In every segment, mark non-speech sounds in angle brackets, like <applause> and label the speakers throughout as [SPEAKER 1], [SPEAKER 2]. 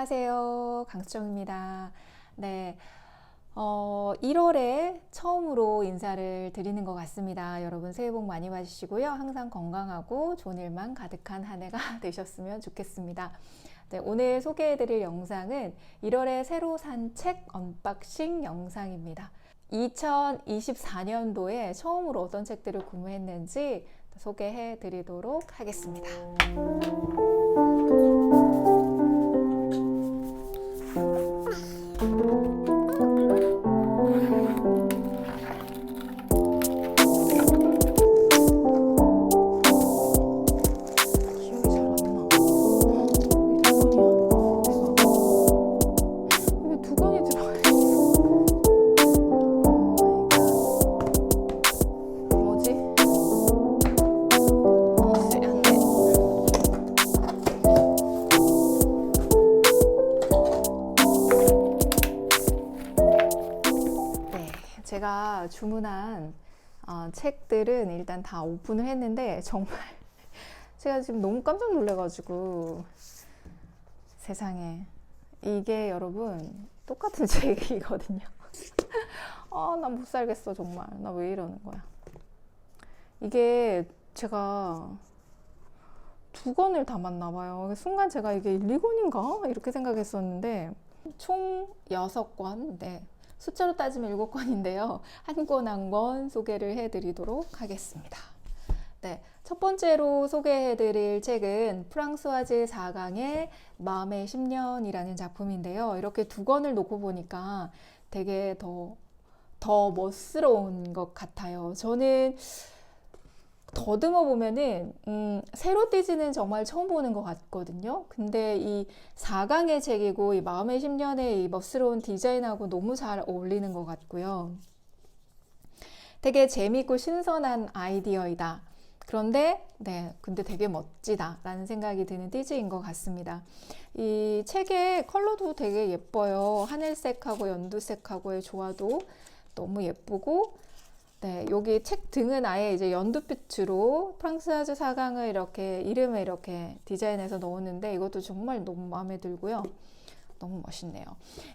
[SPEAKER 1] 안녕하세요. 강수정입니다. 네. 어, 1월에 처음으로 인사를 드리는 것 같습니다. 여러분 새해 복 많이 받으시고요. 항상 건강하고 좋은 일만 가득한 한 해가 <laughs> 되셨으면 좋겠습니다. 네, 오늘 소개해 드릴 영상은 1월에 새로 산 책 언박싱 영상입니다. 2024년도에 처음으로 어떤 책들을 구매했는지 소개해 드리도록 하겠습니다. 기억 주문한 어, 책들은 일단 다 오픈을 했는데 정말 <laughs> 제가 지금 너무 깜짝 놀래가지고 세상에 이게 여러분 똑같은 <laughs> 책이거든요. <laughs> 아, 난 못 살겠어 정말. 나 왜 이러는 거야? 이게 제가 두 권을 담았나 봐요. 순간 제가 이게 1, 2권인가? 이렇게 생각했었는데 총 6권, 네. 숫자로 따지면 7권인데요. 한 권 한 권 소개를 해드리도록 하겠습니다. 네, 첫 번째로 소개해드릴 책은 프랑스와즈 4강의 마음의 10년이라는 작품인데요. 이렇게 두 권을 놓고 보니까 되게 더, 더 멋스러운 것 같아요. 저는 더듬어 보면은, 음, 새로 띠지는 정말 처음 보는 것 같거든요. 근데 이 4강의 책이고, 이 마음의 10년의 이 멋스러운 디자인하고 너무 잘 어울리는 것 같고요. 되게 재밌고 신선한 아이디어이다. 그런데, 네, 근데 되게 멋지다라는 생각이 드는 띠지인 것 같습니다. 이 책의 컬러도 되게 예뻐요. 하늘색하고 연두색하고의 조화도 너무 예쁘고, 네, 여기 책 등은 아예 이제 연두빛으로 프랑스아즈 사강을 이렇게 이름을 이렇게 디자인해서 넣었는데 이것도 정말 너무 마음에 들고요. 너무 멋있네요.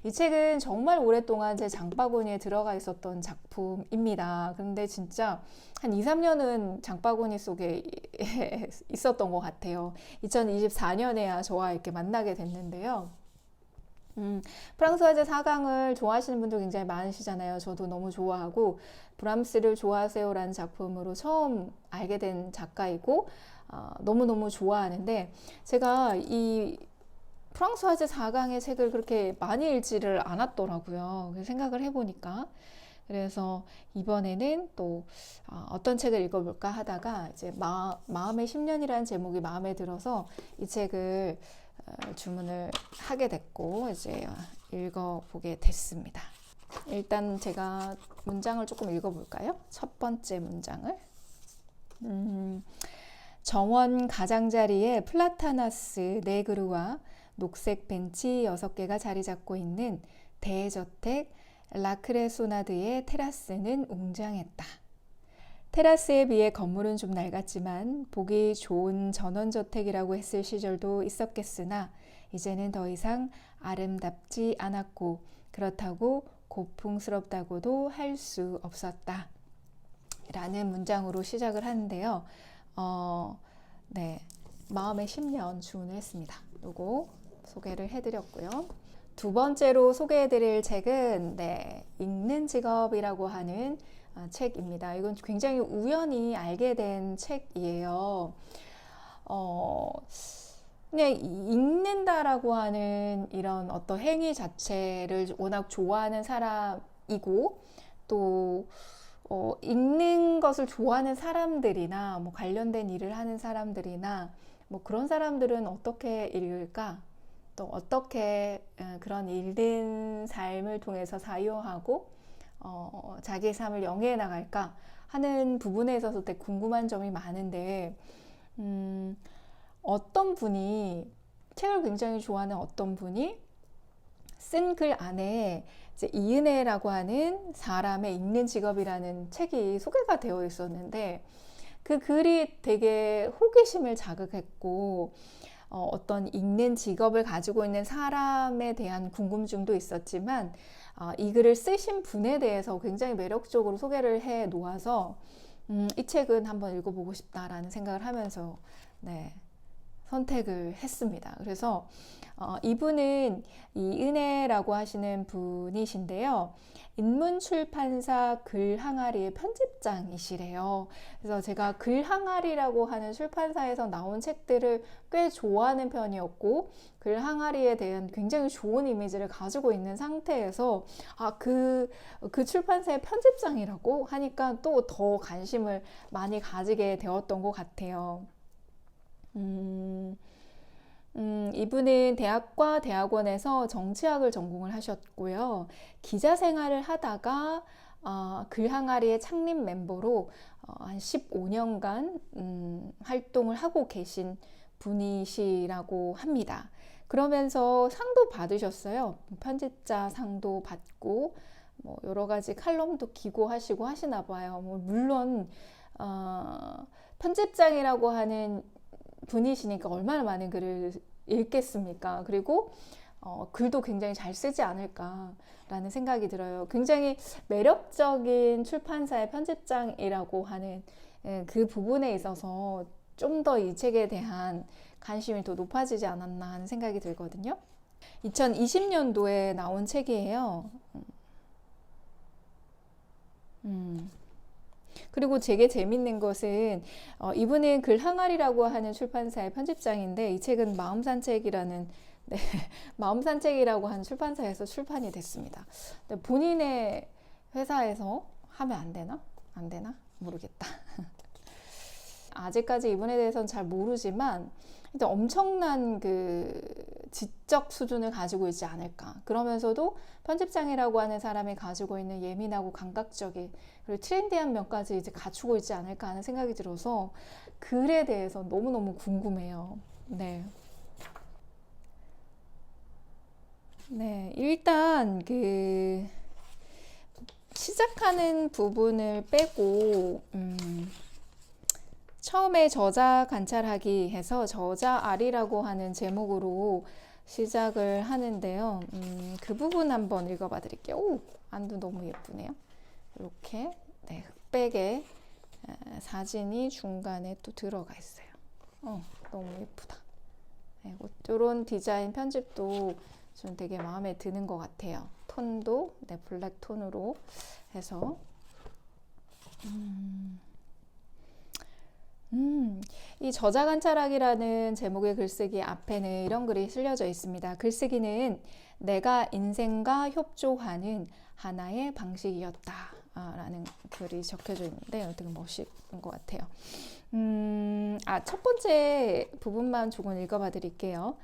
[SPEAKER 1] 이 책은 정말 오랫동안 제 장바구니에 들어가 있었던 작품입니다. 근데 진짜 한 2, 3년은 장바구니 속에 <laughs> 있었던 것 같아요. 2024년에야 저와 이렇게 만나게 됐는데요. 음, 프랑스와즈 4강을 좋아하시는 분들 굉장히 많으시잖아요. 저도 너무 좋아하고 브람스를 좋아하세요라는 작품으로 처음 알게 된 작가이고 어, 너무너무 좋아하는데 제가 이 프랑스와즈 4강의 책을 그렇게 많이 읽지를 않았더라고요. 생각을 해보니까. 그래서 이번에는 또 어, 떤 책을 읽어볼까 하다가 이제 마, 마음의 10년이라는 제목이 마음에 들어서 이 책을 어, 주문을 하게 됐고 이제 읽어보게 됐습니다. 일단 제가 문장을 조금 읽어볼까요? 첫 번째 문장을. 음, 정원 가장자리에 플라타나스 네 그루와 녹색 벤치 6개가 자리 잡고 있는 대저택 라크레소나드의 테라스는 웅장했다. 테라스에 비해 건물은 좀 낡았지만 보기 좋은 전원저택이라고 했을 시절도 있었겠으나 이제는 더 이상 아름답지 않았고 그렇다고 고풍스럽다고도 할 수 없었다. 라는 문장으로 시작을 하는데요. 어, 네. 마음의 10년 주문을 했습니다. 요거 소개를 해드렸고요. 두 번째로 소개해드릴 책은 네, 읽는 직업이라고 하는 어, 책입니다. 이건 굉장히 우연히 알게 된 책이에요. 어, 그냥 읽는다라고 하는 이런 어떤 행위 자체를 워낙 좋아하는 사람이고 또 어, 읽는 것을 좋아하는 사람들이나 뭐 관련된 일을 하는 사람들이나 뭐 그런 사람들은 어떻게 읽을까? 또 어떻게 어, 그런 읽는 삶을 통해서 사유하고 어, 자기의 삶을 영위해 나갈까 하는 부분에 있어서 되게 궁금한 점이 많은데 음, 어떤 분이 책을 굉장히 좋아하는 어떤 분이 쓴 글 안에 이제 이은혜라고 하는 사람의 읽는 직업이라는 책이 소개가 되어 있었는데 그 글이 되게 호기심을 자극했고 어, 어떤 읽는 직업을 가지고 있는 사람에 대한 궁금증도 있었지만 어, 이 글을 쓰신 분에 대해서 굉장히 매력적으로 소개를 해 놓아서 음, 이 책은 한번 읽어보고 싶다라는 생각을 하면서 네, 선택을 했습니다. 그래서 어, 이분은 이은혜라고 하시는 분이신데요. 인문출판사 글 항아리의 편집장이시래요. 그래서 제가 글 항아리라고 하는 출판사에서 나온 책들을 꽤 좋아하는 편이었고, 글 항아리에 대한 굉장히 좋은 이미지를 가지고 있는 상태에서, 아, 그, 그 출판사의 편집장이라고 하니까 또 더 관심을 많이 가지게 되었던 것 같아요. 음, 음, 이분은 대학과 대학원에서 정치학을 전공을 하셨고요. 기자 생활을 하다가 어, 글항아리의 창립 멤버로 어, 한 15년간 음, 활동을 하고 계신 분이시라고 합니다. 그러면서 상도 받으셨어요. 편집자 상도 받고 뭐 여러 가지 칼럼도 기고하시고 하시나 봐요. 뭐 물론 어, 편집장이라고 하는 분이시니까 얼마나 많은 글을 읽겠습니까? 그리고 어, 글도 굉장히 잘 쓰지 않을까라는 생각이 들어요. 굉장히 매력적인 출판사의 편집장이라고 하는 예, 그 부분에 있어서 좀 더 이 책에 대한 관심이 더 높아지지 않았나 하는 생각이 들거든요. 2020년도에 나온 책이에요. 음. 그리고 되게 재밌는 것은 어, 이분은 글 항아리라고 하는 출판사의 편집장인데 이 책은 마음 산책이라는 <laughs> 네, 마음 산책이라고 하는 출판사에서 출판이 됐습니다. 본인의 회사에서 하면 안 되나? 안 되나? 모르겠다. <laughs> 아직까지 이분에 대해서는 잘 모르지만 일단 엄청난 그 지적 수준을 가지고 있지 않을까. 그러면서도 편집장이라고 하는 사람이 가지고 있는 예민하고 감각적인 그리고 트렌디한 면까지 이제 갖추고 있지 않을까 하는 생각이 들어서 글에 대해서 너무너무 궁금해요. 네. 네, 일단 그 시작하는 부분을 빼고 음, 처음에 저자 관찰하기 해서 저자 알이라고 하는 제목으로 시작을 하는데요. 음, 그 부분 한번 읽어봐 드릴게요. 오, 안도 너무 예쁘네요. 이렇게 네, 흑백의 사진이 중간에 또 들어가 있어요. 어, 너무 예쁘다. 네, 이런 디자인 편집도 좀 되게 마음에 드는 것 같아요. 톤도 네, 블랙 톤으로 해서 음. 음, 이 저자 관찰학이라는 제목의 글쓰기 앞에는 이런 글이 실려져 있습니다. 글쓰기는 내가 인생과 협조하는 하나의 방식이었다. 라는 글이 적혀져 있는데 되게 멋있는 것 같아요. 음, 아, 첫 번째 부분만 조금 읽어봐 드릴게요.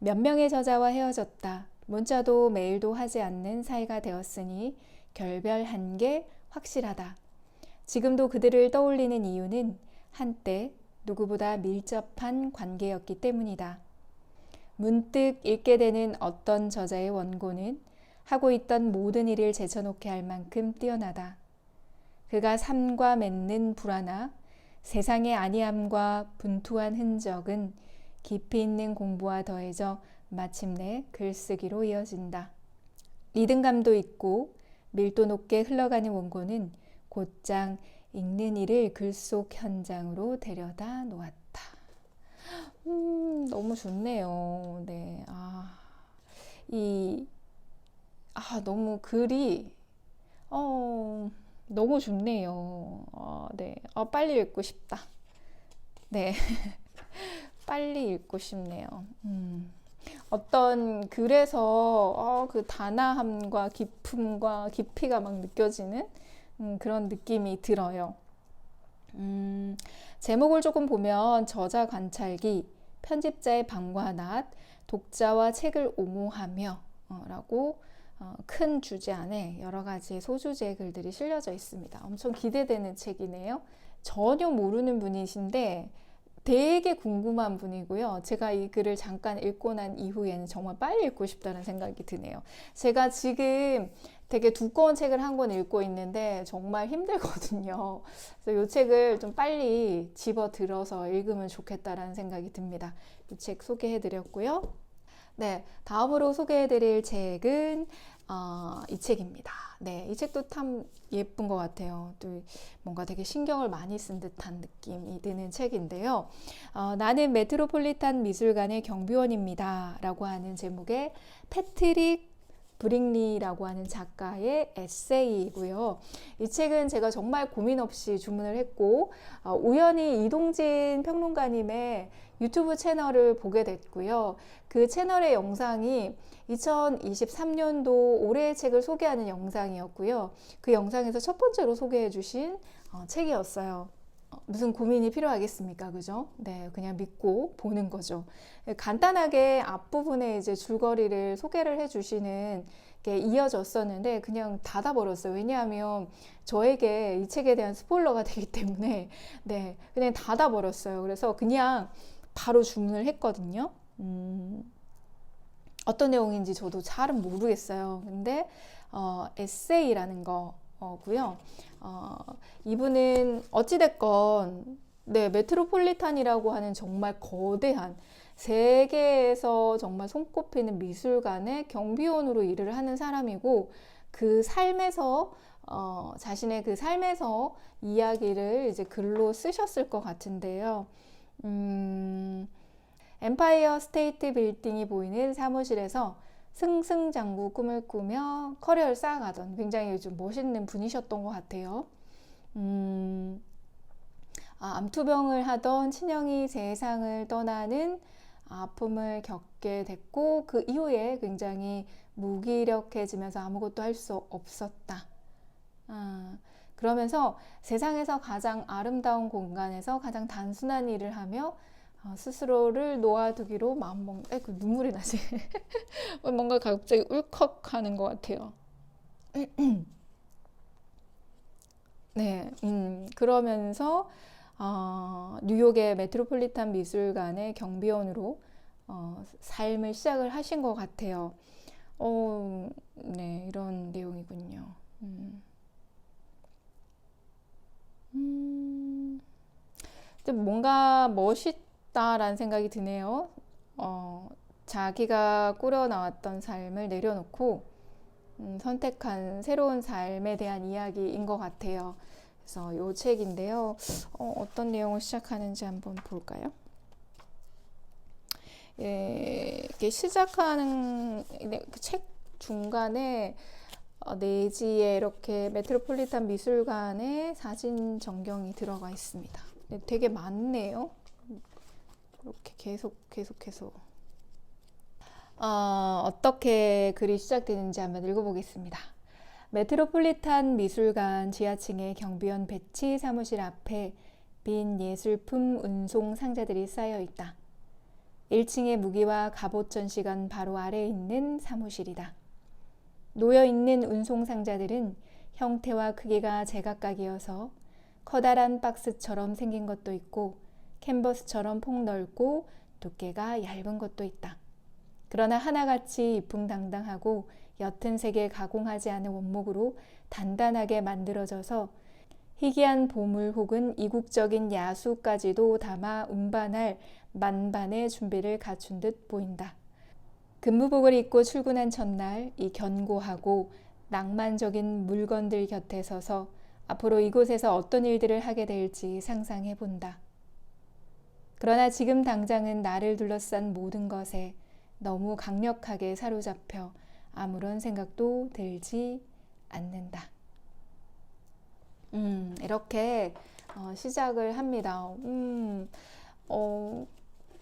[SPEAKER 1] 몇 명의 저자와 헤어졌다. 문자도 메일도 하지 않는 사이가 되었으니 결별한 게 확실하다. 지금도 그들을 떠올리는 이유는 한때 누구보다 밀접한 관계였기 때문이다. 문득 읽게 되는 어떤 저자의 원고는 하고 있던 모든 일을 제쳐놓게 할 만큼 뛰어나다. 그가 삶과 맺는 불안함, 세상의 아니함과 분투한 흔적은 깊이 있는 공부와 더해져 마침내 글쓰기로 이어진다. 리듬감도 있고 밀도 높게 흘러가는 원고는 곧장 읽는 이를 글 속 현장으로 데려다 놓았다. 음, 너무 좋네요. 네. 아, 이, 아, 너무 글이, 어, 너무 좋네요. 어, 네. 어, 빨리 읽고 싶다. 네. <laughs> 빨리 읽고 싶네요. 음. 어떤 글에서 어, 그 단아함과 깊음과 깊이가 막 느껴지는 음, 그런 느낌이 들어요. 음, 제목을 조금 보면 저자 관찰기, 편집자의 방과 낮, 독자와 책을 옹호하며 어, 라고 어, 큰 주제 안에 여러 가지 소주제 글들이 실려져 있습니다. 엄청 기대되는 책이네요. 전혀 모르는 분이신데 되게 궁금한 분이고요. 제가 이 글을 잠깐 읽고 난 이후에는 정말 빨리 읽고 싶다는 생각이 드네요. 제가 지금 되게 두꺼운 책을 한 권 읽고 있는데 정말 힘들거든요. 그래서 이 책을 좀 빨리 집어 들어서 읽으면 좋겠다라는 생각이 듭니다. 이 책 소개해 드렸고요. 네, 다음으로 소개해 드릴 책은 어, 이 책입니다. 네, 이 책도 참 예쁜 것 같아요. 또 뭔가 되게 신경을 많이 쓴 듯한 느낌이 드는 책인데요. 어, 나는 메트로폴리탄 미술관의 경비원입니다. 라고 하는 제목의 패트릭 브링리라고 하는 작가의 에세이이고요. 이 책은 제가 정말 고민 없이 주문을 했고 어, 우연히 이동진 평론가님의 유튜브 채널을 보게 됐고요. 그 채널의 영상이 2023년도 올해의 책을 소개하는 영상이었고요. 그 영상에서 첫 번째로 소개해 주신 어, 책이었어요. 어, 무슨 고민이 필요하겠습니까? 그죠? 네, 그냥 믿고 보는 거죠. 간단하게 앞부분에 이제 줄거리를 소개를 해 주시는 게 이어졌었는데 그냥 닫아버렸어요. 왜냐하면 저에게 이 책에 대한 스포일러가 <laughs> 되기 때문에 네, 그냥 닫아버렸어요. 그래서 그냥 바로 주문을 했거든요. 음, 어떤 내용인지 저도 잘은 모르겠어요. 근데 어, 에세이라는 거고요. 어, 이분은 어찌됐건 네, 메트로폴리탄이라고 하는 정말 거대한 세계에서 정말 손꼽히는 미술관의 경비원으로 일을 하는 사람이고 그 삶에서 어, 자신의 그 삶에서 이야기를 이제 글로 쓰셨을 것 같은데요. 음, 엠파이어 스테이트 빌딩이 보이는 사무실에서 승승장구 꿈을 꾸며 커리어를 쌓아가던 굉장히 좀 멋있는 분이셨던 것 같아요. 음, 아, 암투병을 하던 친형이 세상을 떠나는 아픔을 겪게 됐고 그 이후에 굉장히 무기력해지면서 아무것도 할 수 없었다. 아, 그러면서 세상에서 가장 아름다운 공간에서 가장 단순한 일을 하며 어, 스스로를 놓아두기로 마음먹, 에, 그 눈물이 나지. <laughs> 뭔가 갑자기 울컥 하는 것 같아요. <clears throat> 네, 음, 그러면서 어, 뉴욕의 메트로폴리탄 미술관의 경비원으로 어, 삶을 시작을 하신 것 같아요. 어, 네, 이런 내용이군요. 음. 음, 뭔가 멋있다라는 생각이 드네요. 어, 자기가 꾸려나왔던 삶을 내려놓고 음, 선택한 새로운 삶에 대한 이야기인 것 같아요. 그래서 이 책인데요. 어, 떤 내용을 시작하는지 한번 볼까요? 예, 이렇게 시작하는 그책 중간에 어, 내지에 이렇게 메트로폴리탄 미술관의 사진 전경이 들어가 있습니다. 네, 되게 많네요. 이렇게 계속 계속해서 어, 어떻게 글이 시작되는지 한번 읽어보겠습니다. 메트로폴리탄 미술관 지하층의 경비원 배치 사무실 앞에 빈 예술품 운송 상자들이 쌓여 있다. 1층의 무기와 갑옷 전시관 바로 아래에 있는 사무실이다. 놓여 있는 운송 상자들은 형태와 크기가 제각각이어서 커다란 박스처럼 생긴 것도 있고 캔버스처럼 폭넓고 두께가 얇은 것도 있다. 그러나 하나같이 이풍당당하고 옅은 색에 가공하지 않은 원목으로 단단하게 만들어져서 희귀한 보물 혹은 이국적인 야수까지도 담아 운반할 만반의 준비를 갖춘 듯 보인다. 근무복을 입고 출근한 첫날 이 견고하고 낭만적인 물건들 곁에 서서 앞으로 이곳에서 어떤 일들을 하게 될지 상상해 본다. 그러나 지금 당장은 나를 둘러싼 모든 것에 너무 강력하게 사로잡혀 아무런 생각도 들지 않는다. 음, 이렇게 어, 시작을 합니다. 음, 어,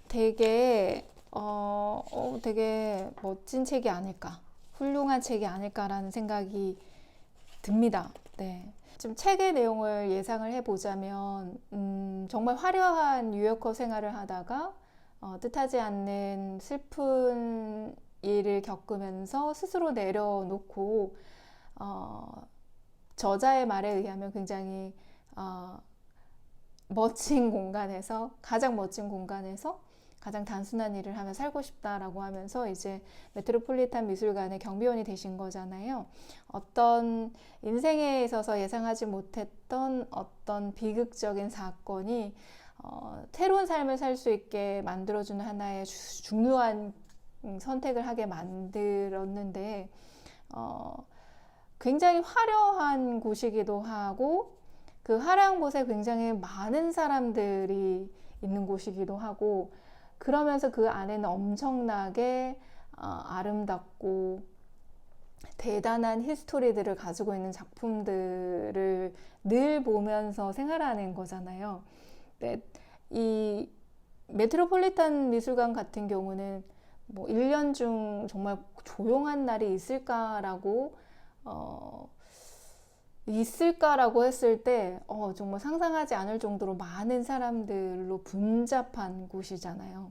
[SPEAKER 1] 되게, 어, 어, 되게 멋진 책이 아닐까. 훌륭한 책이 아닐까라는 생각이 듭니다. 네. 좀 책의 내용을 예상을 해보자면, 음, 정말 화려한 뉴요커 생활을 하다가, 어, 뜻하지 않는 슬픈 일을 겪으면서 스스로 내려놓고 어, 저자의 말에 의하면 굉장히 어, 멋진 공간에서 가장 멋진 공간에서 가장 단순한 일을 하며 살고 싶다라고 하면서 이제 메트로폴리탄 미술관의 경비원이 되신 거잖아요. 어떤 인생에 있어서 예상하지 못했던 어떤 비극적인 사건이 어, 새로운 삶을 살 수 있게 만들어주는 하나의 주- 중요한 음, 선택을 하게 만들었는데 어, 굉장히 화려한 곳이기도 하고 그 화려한 곳에 굉장히 많은 사람들이 있는 곳이기도 하고 그러면서 그 안에는 엄청나게 어, 아름답고 대단한 히스토리들을 가지고 있는 작품들을 늘 보면서 생활하는 거잖아요. 네, 이 메트로폴리탄 미술관 같은 경우는 뭐 1년 중 정말 조용한 날이 있을까라고 어, 있을까라고 했을 때 어, 정말 상상하지 않을 정도로 많은 사람들로 분잡한 곳이잖아요.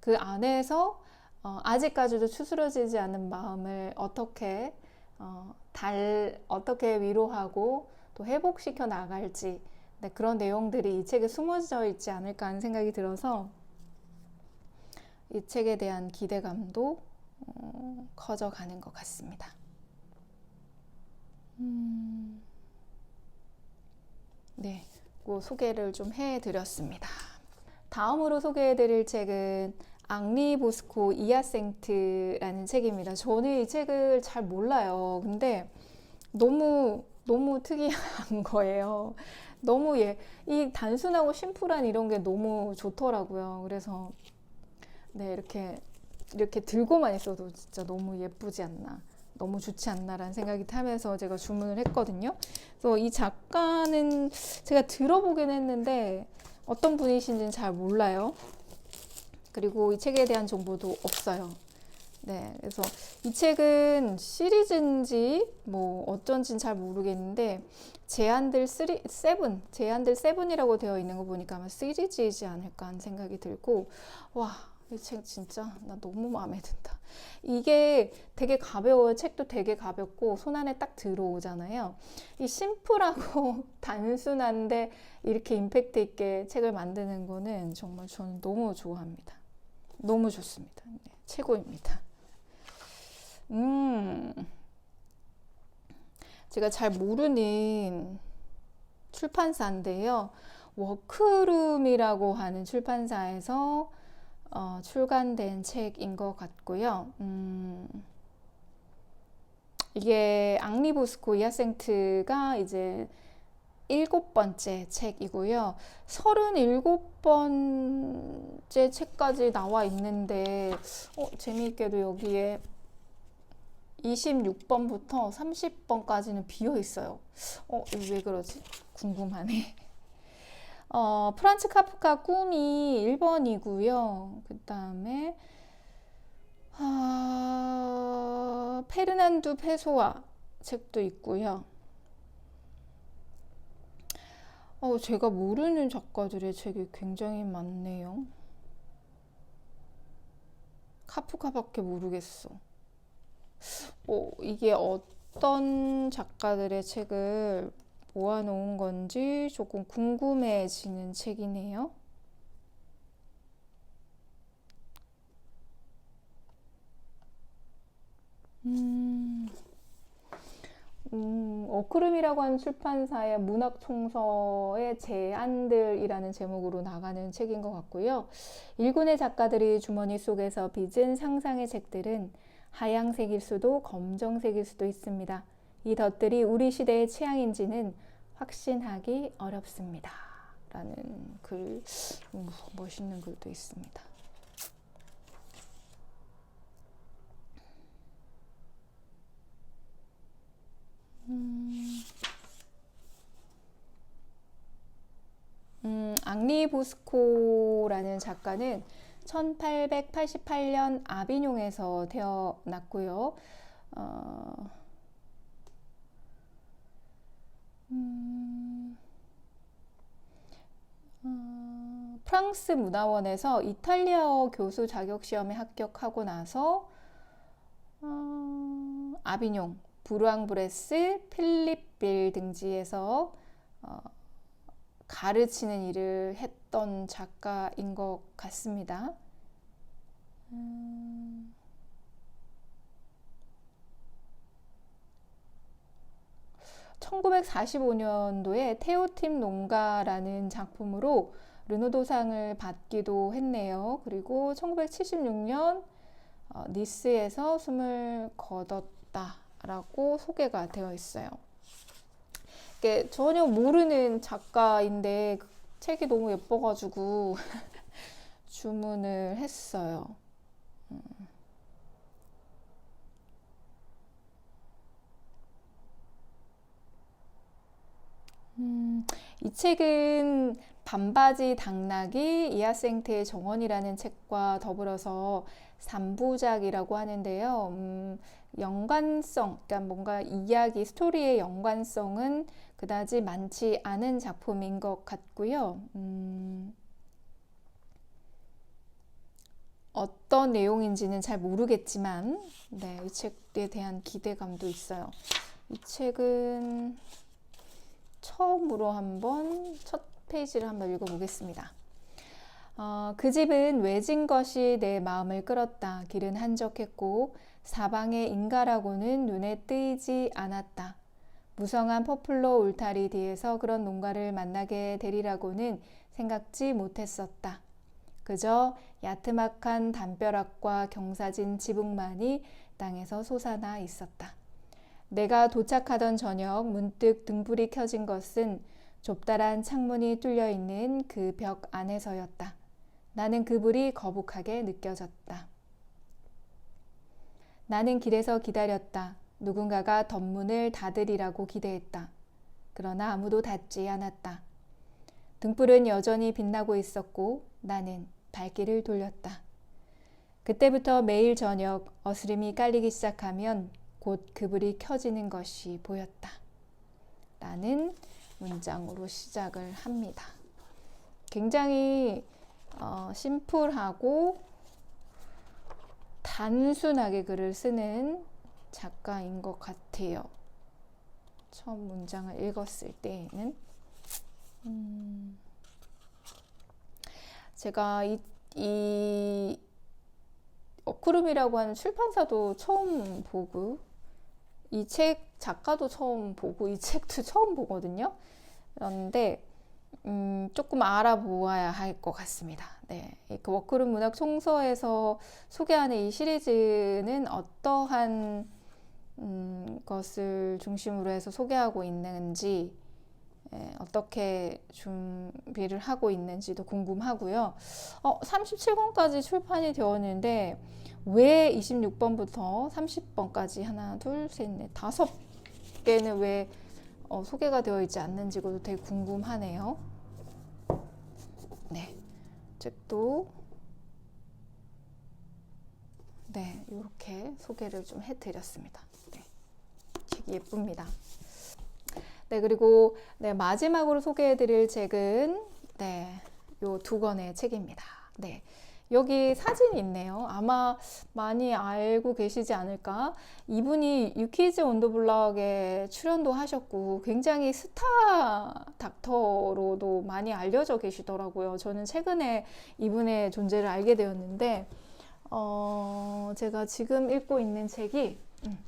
[SPEAKER 1] 그 안에서 어, 아직까지도 추스러지지 않은 마음을 어떻게 어, 달 어떻게 위로하고 또 회복시켜 나갈지 네, 그런 내용들이 이 책에 숨어져 있지 않을까 하는 생각이 들어서 이 책에 대한 기대감도 어, 커져가는 것 같습니다. 음, 네, 그 소개를 좀 해드렸습니다. 다음으로 소개해드릴 책은 앙리 보스코 이아생트라는 책입니다. 저는 이 책을 잘 몰라요. 근데 너무 너무 특이한 <laughs> 거예요. 너무 예, 이 단순하고 심플한 이런 게 너무 좋더라고요. 그래서 네, 이렇게 이렇게 들고만 있어도 진짜 너무 예쁘지 않나. 너무 좋지 않나라는 생각이 하면서 제가 주문을 했거든요. 그래서 이 작가는 제가 들어보긴 했는데 어떤 분이신지는 잘 몰라요. 그리고 이 책에 대한 정보도 없어요. 네, 그래서 이 책은 시리즈인지 뭐 어쩐지는 잘 모르겠는데 제안들 3, 세븐, 제안들 세븐이라고 되어 있는 거 보니까 아마 시리즈이지 않을까 하는 생각이 들고 와, 이 책 진짜 나 너무 마음에 든다. 이게 되게 가벼워요. 책도 되게 가볍고 손 안에 딱 들어오잖아요. 이 심플하고 <laughs> 단순한데 이렇게 임팩트 있게 책을 만드는 거는 정말 저는 너무 좋아합니다. 너무 좋습니다. 네, 최고입니다. 음, 제가 잘 모르는 출판사인데요. 워크룸이라고 하는 출판사에서 어, 출간된 책인 것 같고요. 음, 이게 앙리 보스코 이아생트가 이제 일곱 번째 책이고요. 서른일곱 번째 책까지 나와 있는데, 어, 재미있게도 여기에 26번부터 30번까지는 비어 있어요. 어, 왜 그러지? 궁금하네. 어, 프란츠 카프카 꿈이 1번이고요. 그 다음에, 아, 페르난두 페소아 책도 있고요. 어, 제가 모르는 작가들의 책이 굉장히 많네요. 카프카밖에 모르겠어. 어, 이게 어떤 작가들의 책을 모아놓은 건지 조금 궁금해지는 책이네요. 음, 음, 어크름이라고 하는 출판사의 문학총서의 제안들이라는 제목으로 나가는 책인 것 같고요. 일군의 작가들이 주머니 속에서 빚은 상상의 책들은 하양색일 수도 검정색일 수도 있습니다. 이 덧들이 우리 시대의 취향인지는 확신하기 어렵습니다. 라는 글, 음, 멋있는 글도 있습니다. 음, 음, 앙리 보스코라는 작가는 1888년 아비뇽에서 태어났고요. 어, 음, 어, 프랑스 문화원에서 이탈리아어 교수 자격 시험에 합격하고 나서 어, 아비뇽, 부르앙브레스, 필립빌 등지에서 어, 가르치는 일을 했던 작가인 것 같습니다. 음, 1945년도에 테오팀 농가라는 작품으로 르노도상을 받기도 했네요. 그리고 1976년 어, 니스에서 숨을 거뒀다라고 소개가 되어 있어요. 전혀 모르는 작가인데 그 책이 너무 예뻐가지고 <laughs> 주문을 했어요. 음, 이 책은 반바지 당나귀 이하생트의 정원이라는 책과 더불어서 3부작이라고 하는데요. 음, 연관성, 그러니까 뭔가 이야기, 스토리의 연관성은 그다지 많지 않은 작품인 것 같고요. 음, 어떤 내용인지는 잘 모르겠지만, 네, 이 책에 대한 기대감도 있어요. 이 책은 처음으로 한번 첫 페이지를 한번 읽어보겠습니다. 어, 그 집은 외진 것이 내 마음을 끌었다. 길은 한적했고 사방의 인가라고는 눈에 뜨이지 않았다. 무성한 퍼플러 울타리 뒤에서 그런 농가를 만나게 되리라고는 생각지 못했었다. 그저 야트막한 담벼락과 경사진 지붕만이 땅에서 솟아나 있었다. 내가 도착하던 저녁 문득 등불이 켜진 것은 좁다란 창문이 뚫려 있는 그 벽 안에서였다. 나는 그 불이 거북하게 느껴졌다. 나는 길에서 기다렸다. 누군가가 덧문을 닫으리라고 기대했다. 그러나 아무도 닫지 않았다. 등불은 여전히 빛나고 있었고 나는 발길을 돌렸다. 그때부터 매일 저녁 어스름이 깔리기 시작하면 곧 그 불이 켜지는 것이 보였다. 라는 문장으로 시작을 합니다. 굉장히 어, 심플하고 단순하게 글을 쓰는 작가인 것 같아요. 처음 문장을 읽었을 때에는 음, 제가 이, 이 어쿠름이라고 하는 출판사도 처음 보고 이 책 작가도 처음 보고 이 책도 <laughs> 처음 보거든요. 그런데 음, 조금 알아보아야 할 것 같습니다. 네, 그 워크룸 문학 총서에서 소개하는 이 시리즈는 어떠한 음, 것을 중심으로 해서 소개하고 있는지 예, 어떻게 준비를 하고 있는지도 궁금하고요. 어, 37권까지 출판이 되었는데 왜 26번부터 30번까지 하나, 둘, 셋, 넷, 다섯 개는 왜 어, 소개가 되어 있지 않는지도 되게 궁금하네요. 네, 책도 네 이렇게 소개를 좀 해드렸습니다. 네, 책 예쁩니다. 네 그리고 네 마지막으로 소개해드릴 책은 네 요 두 권의 책입니다. 네. 여기 사진이 있네요. 아마 많이 알고 계시지 않을까? 이분이 유키즈 온더블럭에 출연도 하셨고 굉장히 스타 닥터로도 많이 알려져 계시더라고요. 저는 최근에 이분의 존재를 알게 되었는데 어, 제가 지금 읽고 있는 책이 음,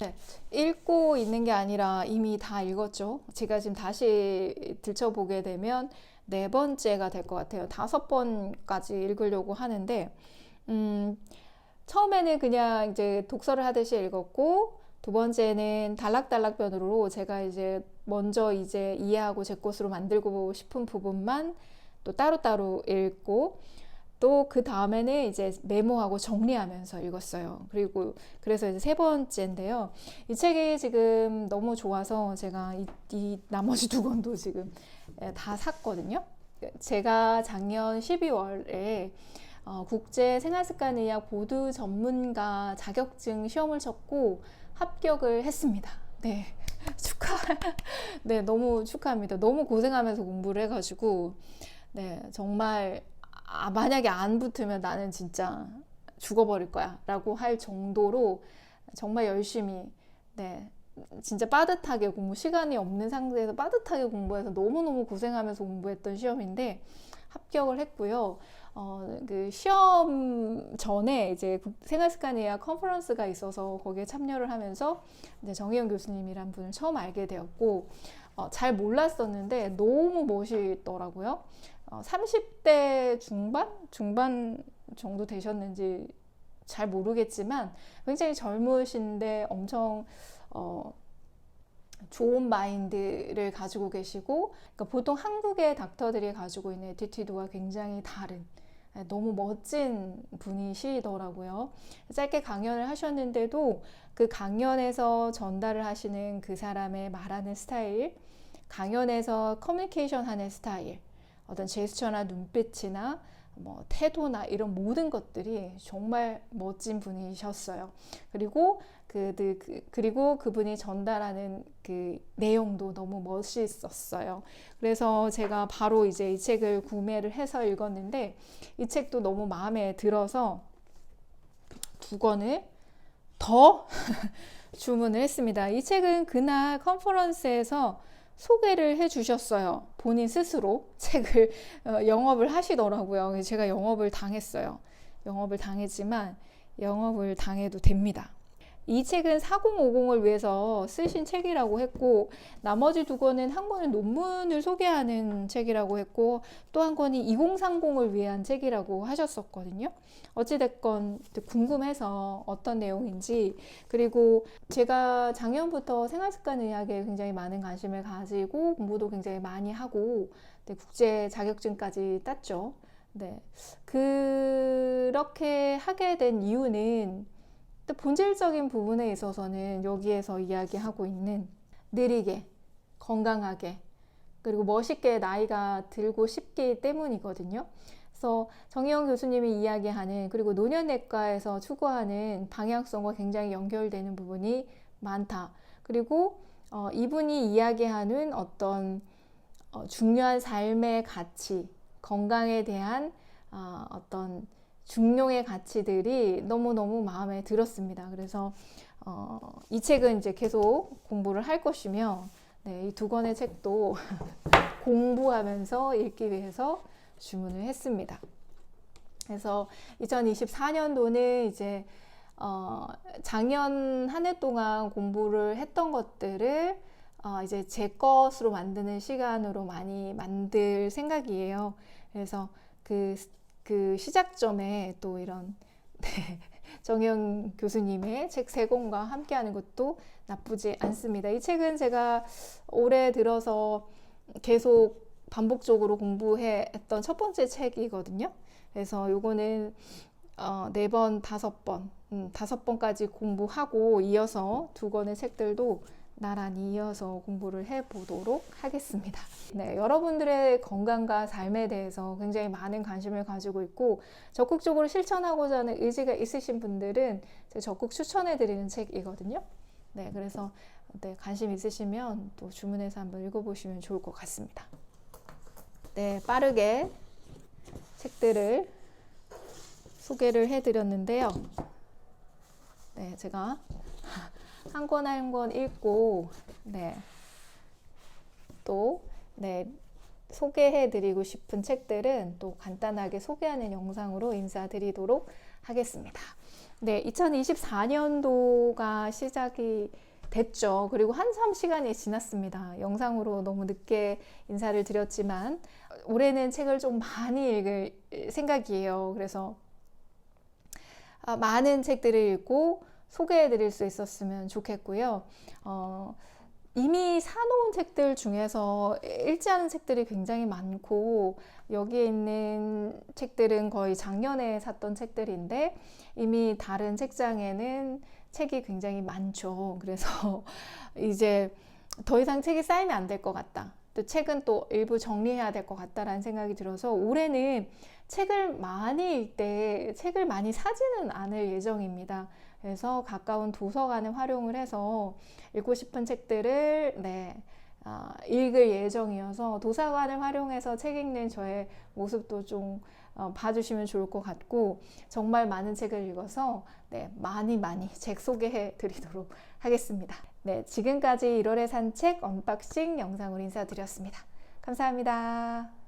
[SPEAKER 1] 네, 읽고 있는 게 아니라 이미 다 읽었죠. 제가 지금 다시 들춰보게 되면 네 번째가 될 것 같아요. 다섯 번까지 읽으려고 하는데, 음, 처음에는 그냥 이제 독서를 하듯이 읽었고, 두 번째는 단락단락편으로 제가 이제 먼저 이제 이해하고 제 것으로 만들고 싶은 부분만 또 따로따로 읽고, 또 그 다음에는 이제 메모하고 정리하면서 읽었어요. 그리고 그래서 이제 세 번째인데요. 이 책이 지금 너무 좋아서 제가 이, 이 나머지 두 권도 지금 예, 다 샀거든요. 제가 작년 12월에 어, 국제 생활습관의학 보드 전문가 자격증 시험을 쳤고 합격을 했습니다. 네. <laughs> 축하. 네, 너무 축하합니다. 너무 고생하면서 공부를 해가지고, 네, 정말 아, 만약에 안 붙으면 나는 진짜 죽어버릴 거야 라고 할 정도로 정말 열심히 네, 진짜 빠듯하게 공부 시간이 없는 상태에서 빠듯하게 공부해서 너무너무 고생하면서 공부했던 시험인데 합격을 했고요. 어, 그 시험 전에 이제 생활습관의학 컨퍼런스가 있어서 거기에 참여를 하면서 이제 정혜영 교수님이란 분을 처음 알게 되었고 어, 잘 몰랐었는데 너무 멋있더라고요. 어, 30대 중반? 중반 정도 되셨는지 잘 모르겠지만 굉장히 젊으신데 엄청 어, 좋은 마인드를 가지고 계시고 그러니까 보통 한국의 닥터들이 가지고 있는 에티튜드와 굉장히 다른 네, 너무 멋진 분이시더라고요. 짧게 강연을 하셨는데도 그 강연에서 전달을 하시는 그 사람의 말하는 스타일, 강연에서 커뮤니케이션 하는 스타일, 어떤 제스처나 눈빛이나 뭐 태도나 이런 모든 것들이 정말 멋진 분이셨어요. 그리고 그, 그, 그리고 그분이 전달하는 그 내용도 너무 멋있었어요. 그래서 제가 바로 이제 이 책을 구매를 해서 읽었는데 이 책도 너무 마음에 들어서 두 권을 더 <laughs> 주문을 했습니다. 이 책은 그날 컨퍼런스에서 소개를 해 주셨어요. 본인 스스로 책을 어, 영업을 하시더라고요. 제가 영업을 당했어요. 영업을 당했지만 영업을 당해도 됩니다. 이 책은 4050을 위해서 쓰신 책이라고 했고 나머지 두 권은 한 권은 논문을 소개하는 책이라고 했고 또 한 권이 2030을 위한 책이라고 하셨었거든요. 어찌됐건 궁금해서 어떤 내용인지 그리고 제가 작년부터 생활습관 의학에 굉장히 많은 관심을 가지고 공부도 굉장히 많이 하고 네, 국제 자격증까지 땄죠. 네. 그렇게 하게 된 이유는 본질적인 부분에 있어서는 여기에서 이야기하고 있는 느리게, 건강하게, 그리고 멋있게 나이가 들고 싶기 때문이거든요. 그래서 정희영 교수님이 이야기하는 그리고 노년내과에서 추구하는 방향성과 굉장히 연결되는 부분이 많다. 그리고 어, 이분이 이야기하는 어떤 어, 중요한 삶의 가치, 건강에 대한 어, 어떤 중용의 가치들이 너무너무 마음에 들었습니다. 그래서 어, 이 책은 이제 계속 공부를 할 것이며 네, 이두 권의 책도 <laughs> 공부하면서 읽기 위해서 주문을 했습니다. 그래서 2024년도는 이제 어, 작년 한 해 동안 공부를 했던 것들을 어, 이제 제 것으로 만드는 시간으로 많이 만들 생각이에요. 그래서 그 그 시작점에 또 이런 <laughs> 네, 정영 교수님의 책 세 권과 함께하는 것도 나쁘지 않습니다. 이 책은 제가 올해 들어서 계속 반복적으로 공부했던 첫 번째 책이거든요. 그래서 요거는 어, 네 번, 다섯 번, 음, 다섯 번까지 공부하고 이어서 두 권의 책들도 나란히 이어서 공부를 해 보도록 하겠습니다. 네, 여러분들의 건강과 삶에 대해서 굉장히 많은 관심을 가지고 있고 적극적으로 실천하고자 하는 의지가 있으신 분들은 적극 추천해 드리는 책이거든요. 네, 그래서 네, 관심 있으시면 또 주문해서 한번 읽어보시면 좋을 것 같습니다. 네, 빠르게 책들을 소개를 해드렸는데요. 네, 제가 한 권 한 권 읽고 네. 또 네. 소개해 드리고 싶은 책들은 또 간단하게 소개하는 영상으로 인사드리도록 하겠습니다. 네, 2024년도가 시작이 됐죠. 그리고 한참 시간이 지났습니다. 영상으로 너무 늦게 인사를 드렸지만 올해는 책을 좀 많이 읽을 생각이에요. 그래서 아, 많은 책들을 읽고 소개해 드릴 수 있었으면 좋겠고요. 어, 이미 사놓은 책들 중에서 않은 책들이 굉장히 많고 여기에 있는 책들은 거의 작년에 샀던 책들인데 이미 다른 책장에는 책이 굉장히 많죠. 그래서 <laughs> 이제 더 이상 책이 쌓이면 안 될 것 같다. 또 책은 또 일부 정리해야 될 것 같다라는 생각이 들어서 올해는 책을 많이 읽되 책을 많이 사지는 않을 예정입니다. 그래서 가까운 도서관을 활용을 해서 읽고 싶은 책들을 네, 어, 읽을 예정이어서 도서관을 활용해서 책 읽는 저의 모습도 좀 어, 봐주시면 좋을 것 같고 정말 많은 책을 읽어서 네, 많이 많이 책 소개해 드리도록 하겠습니다. 네, 지금까지 1월의 산책 언박싱 영상으로 인사드렸습니다. 감사합니다.